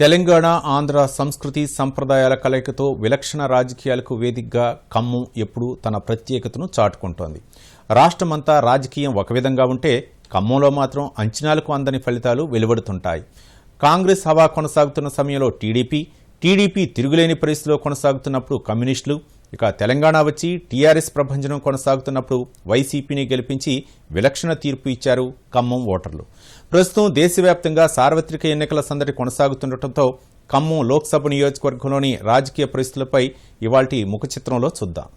తెలంగాణ ఆంధ్ర సంస్కృతి సంప్రదాయాల కలయికతో విలక్షణ రాజకీయాలకు వేదికగా ఖమ్మం ఎప్పుడూ తన ప్రత్యేకతను చాటుకుంటోంది. రాష్ట్రమంతా రాజకీయం ఒక విధంగా ఉంటే ఖమ్మంలో మాత్రం అంచనాలకు అందని ఫలితాలు వెలువడుతుంటాయి. కాంగ్రెస్ హవా కొనసాగుతున్న సమయంలో టీడీపీ టీడీపీ తిరుగులేని పరిస్థితిలో కొనసాగుతున్నప్పుడు కమ్యూనిస్టులు ఇక తెలంగాణ వచ్చి టీఆర్ఎస్ ప్రభంజనం కొనసాగుతున్నప్పుడు వైసీపీని గెలిపించి విలక్షణ తీర్పు ఇచ్చారు ఖమ్మం ఓటర్లు. ప్రస్తుతం దేశవ్యాప్తంగా సార్వత్రిక ఎన్నికల సందడి కొనసాగుతుండటంతో ఖమ్మం లోక్సభ నియోజకవర్గంలోని రాజకీయ పరిస్థితులపై ఇవాటి ముఖ చిత్రంలో చూద్దాం.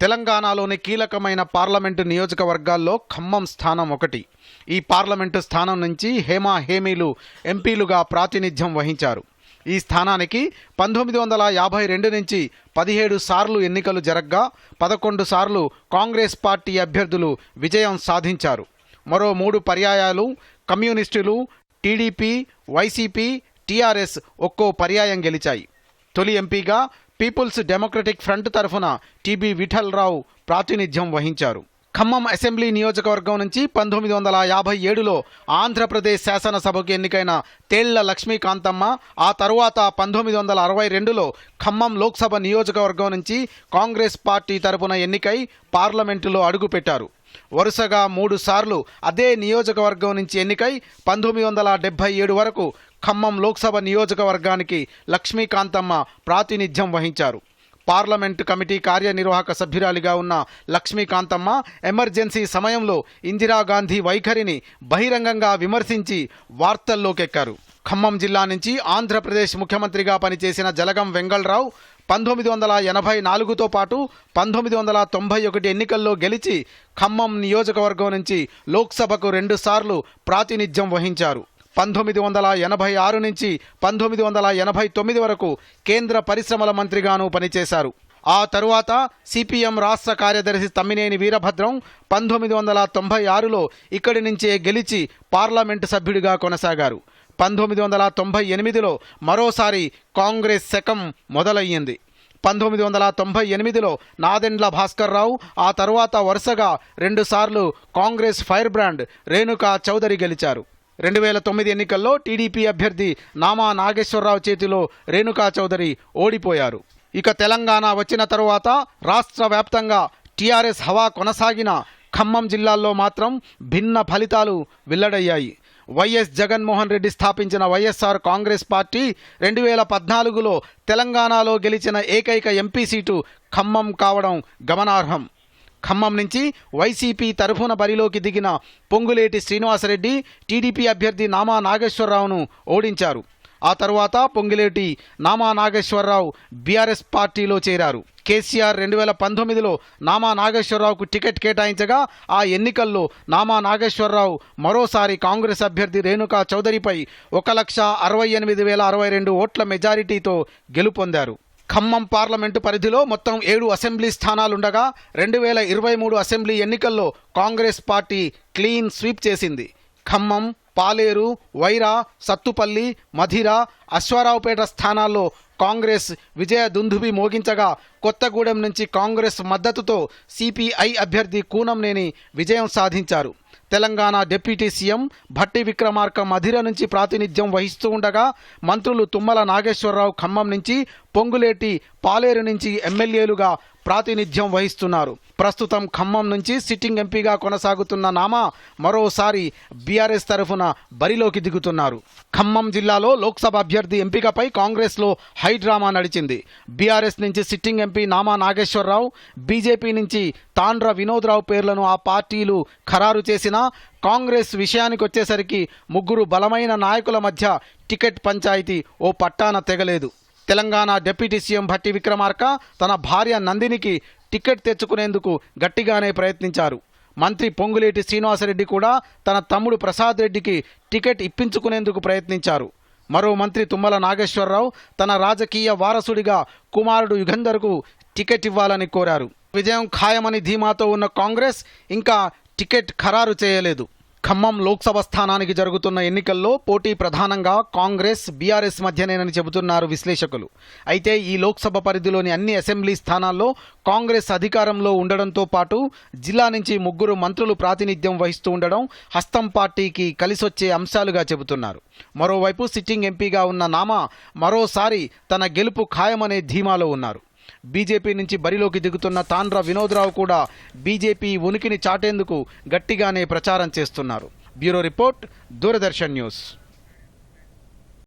తెలంగాణలోని కీలకమైన పార్లమెంటు నియోజకవర్గాల్లో ఖమ్మం స్థానం ఒకటి. ఈ పార్లమెంటు స్థానం నుంచి హేమా హేమీలు ఎంపీలుగా ప్రాతినిధ్యం వహించారు. ఈ స్థానానికి పంతొమ్మిది వందల యాభై రెండు నుంచి పదిహేడు సార్లు ఎన్నికలు జరగ్గా పదకొండు సార్లు కాంగ్రెస్ పార్టీ అభ్యర్థులు విజయం సాధించారు. మరో మూడు పర్యాయాలు కమ్యూనిస్టులు టీడీపీ వైసీపీ టీఆర్ఎస్ ఒక్కో పర్యాయం గెలిచాయి. తొలి ఎంపీగా పీపుల్స్ డెమోక్రటిక్ ఫ్రంట్ తరఫున టీబీ విఠలరావు ప్రాతినిధ్యం వహించారు. ఖమ్మం అసెంబ్లీ నియోజకవర్గం నుంచి పంతొమ్మిది వందల యాభై ఏడులో ఆంధ్రప్రదేశ్ శాసనసభకు ఎన్నికైన తేళ్ళ లక్ష్మీకాంతమ్మ ఆ తరువాత పంతొమ్మిది వందల అరవై రెండులో ఖమ్మం లోక్సభ నియోజకవర్గం నుంచి కాంగ్రెస్ పార్టీ తరపున ఎన్నికై పార్లమెంటులో అడుగుపెట్టారు. వరుసగా మూడు సార్లు అదే నియోజకవర్గం నుంచి ఎన్నికై పంతొమ్మిది వందల డెబ్బై ఏడు వరకు ఖమ్మం లోక్సభ నియోజకవర్గానికి లక్ష్మీకాంతమ్మ ప్రాతినిధ్యం వహించారు. పార్లమెంటు కమిటీ కార్యనిర్వాహక సభ్యురాలిగా ఉన్న లక్ష్మీకాంతమ్మ ఎమర్జెన్సీ సమయంలో ఇందిరాగాంధీ వైఖరిని బహిరంగంగా విమర్శించి వార్తల్లోకెక్కారు. ఖమ్మం జిల్లా నుంచి ఆంధ్రప్రదేశ్ ముఖ్యమంత్రిగా పనిచేసిన జలగం వెంగళరావు పంతొమ్మిది వందల ఎనభై నాలుగుతో పాటు పంతొమ్మిది వందల తొంభై ఒకటి ఎన్నికల్లో గెలిచి ఖమ్మం నియోజకవర్గం నుంచి లోక్సభకు రెండుసార్లు ప్రాతినిధ్యం వహించారు. పంతొమ్మిది వందల ఎనభై ఆరు నుంచి పంతొమ్మిది వందల ఎనభై తొమ్మిది వరకు కేంద్ర పరిశ్రమల మంత్రిగాను పనిచేశారు. ఆ తరువాత సిపిఎం రాష్ట్ర కార్యదర్శి తమ్మినేని వీరభద్రం పంతొమ్మిది వందల తొంభై ఆరులో ఇక్కడి నుంచే గెలిచి పార్లమెంటు సభ్యుడిగా కొనసాగారు. పంతొమ్మిది వందల తొంభై ఎనిమిదిలో మరోసారి కాంగ్రెస్ శకం మొదలయ్యింది. పంతొమ్మిది వందల తొంభై ఎనిమిదిలో నాదెండ్ల భాస్కర్ రావు ఆ తరువాత వరుసగా రెండుసార్లు Congress fire brand Renuka Chowdhury గెలిచారు. రెండు వేల తొమ్మిది ఎన్నికల్లో టీడీపీ అభ్యర్థి నామా నాగేశ్వరరావు చేతిలో రేణుకా చౌదరి ఓడిపోయారు. ఇక తెలంగాణ వచ్చిన తరువాత రాష్ట్ర వ్యాప్తంగా టీఆర్ఎస్ హవా కొనసాగిన ఖమ్మం జిల్లాల్లో మాత్రం భిన్న ఫలితాలు వెల్లడయ్యాయి. వైఎస్ జగన్మోహన్ రెడ్డి స్థాపించిన వైఎస్ఆర్ కాంగ్రెస్ పార్టీ రెండు వేల పద్నాలుగులో తెలంగాణలో గెలిచిన ఏకైక ఎంపీ సీటు ఖమ్మం కావడం గమనార్హం. ఖమ్మం నుంచి వైసీపీ తరఫున బరిలోకి దిగిన పొంగులేటి శ్రీనివాసరెడ్డి టీడీపీ అభ్యర్థి నామా నాగేశ్వరరావును ఓడించారు. ఆ తరువాత పొంగులేటి నామా నాగేశ్వరరావు బీఆర్ఎస్ పార్టీలో చేరారు. కేసీఆర్ రెండు వేల పంతొమ్మిదిలో నామా నాగేశ్వరరావుకు టికెట్ కేటాయించగా ఆ ఎన్నికల్లో నామా నాగేశ్వరరావు మరోసారి కాంగ్రెస్ అభ్యర్థి రేణుకా చౌదరిపై ఒక లక్ష అరవై ఎనిమిది వేల అరవై రెండు ఓట్ల మెజారిటీతో గెలుపొందారు. ఖమ్మం పార్లమెంటు పరిధిలో మొత్తం ఏడు అసెంబ్లీ స్థానాలుండగా రెండు వేల ఇరవై మూడు అసెంబ్లీ ఎన్నికల్లో కాంగ్రెస్ పార్టీ క్లీన్ స్వీప్ చేసింది. ఖమ్మం పాలేరు వైరా సత్తుపల్లి మధిర అశ్వారావుపేట స్థానాల్లో కాంగ్రెస్ విజయ దుందుబి మోగించగా కొత్తగూడెం నుంచి కాంగ్రెస్ మద్దతుతో సిపిఐ అభ్యర్థి కూనంనేని విజయం సాధించారు. Telangana deputy C M Bhatti Vikramarka Madhira నుంచి ప్రాతినిధ్యం వహిస్తూ ఉండగా మంత్రులు తుమ్మల నాగేశ్వరరావు ఖమ్మం నుంచి పొంగులేటి పాలేరు నుంచి ఎమ్మెల్యేలుగా ప్రాతినిధ్యం వహిస్తున్నారు. ప్రస్తుతం ఖమ్మం నుంచి సిట్టింగ్ ఎంపీగా కొనసాగుతున్న నామా మరోసారి బీఆర్ఎస్ తరఫున బరిలోకి దిగుతున్నారు. ఖమ్మం జిల్లాలో లోక్సభ అభ్యర్థి ఎంపికపై కాంగ్రెస్లో హై డ్రామా నడిచింది. బీఆర్ఎస్ నుంచి sitting M P Nama Nageswararao B J P నుంచి తాండ్ర వినోద్రావు పేర్లను ఆ పార్టీలు ఖరారు చేసినా కాంగ్రెస్ విషయానికి వచ్చేసరికి ముగ్గురు బలమైన నాయకుల మధ్య టికెట్ పంచాయతీ ఓ పట్టాన తెగలేదు. Telangana deputy C M Bhatti Vikramarka తన భార్య నందినికి టికెట్ తెచ్చుకునేందుకు గట్టిగానే ప్రయత్నించారు. మంత్రి పొంగులేటి శ్రీనివాసరెడ్డి కూడా తన తమ్ముడు ప్రసాద్ రెడ్డికి టికెట్ ఇప్పించుకునేందుకు ప్రయత్నించారు. మరో మంత్రి తుమ్మల నాగేశ్వరరావు తన రాజకీయ వారసుడిగా కుమారుడు యుగంధర్కు టికెట్ ఇవ్వాలని కోరారు. విజయం ఖాయమని ధీమాతో ఉన్న కాంగ్రెస్ ఇంకా టికెట్ ఖరారు చేయలేదు. ఖమ్మం లోక్సభ స్థానానికి జరుగుతున్న ఎన్నికల్లో పోటీ ప్రధానంగా కాంగ్రెస్ బీఆర్ఎస్ మధ్యనేనని చెబుతున్నారు విశ్లేషకులు. అయితే ఈ లోక్సభ పరిధిలోని అన్ని అసెంబ్లీ స్థానాల్లో కాంగ్రెస్ అధికారంలో ఉండడంతో పాటు జిల్లా నుంచి ముగ్గురు మంత్రులు ప్రాతినిధ్యం వహిస్తూ ఉండడం హస్తం పార్టీకి కలిసొచ్చే అంశాలుగా చెబుతున్నారు. మరోవైపు సిట్టింగ్ ఎంపీగా ఉన్న నామా మరోసారి తన గెలుపు ఖాయమనే ధీమాలో ఉన్నారు. బీజేపీ నుంచి బరిలోకి దిగుతున్న తాండ్ర వినోద్రావు కూడా బీజేపీ ఉనికిని చాటేందుకు గట్టిగానే ప్రచారం చేస్తున్నారు. Bureau report Doordarshan news.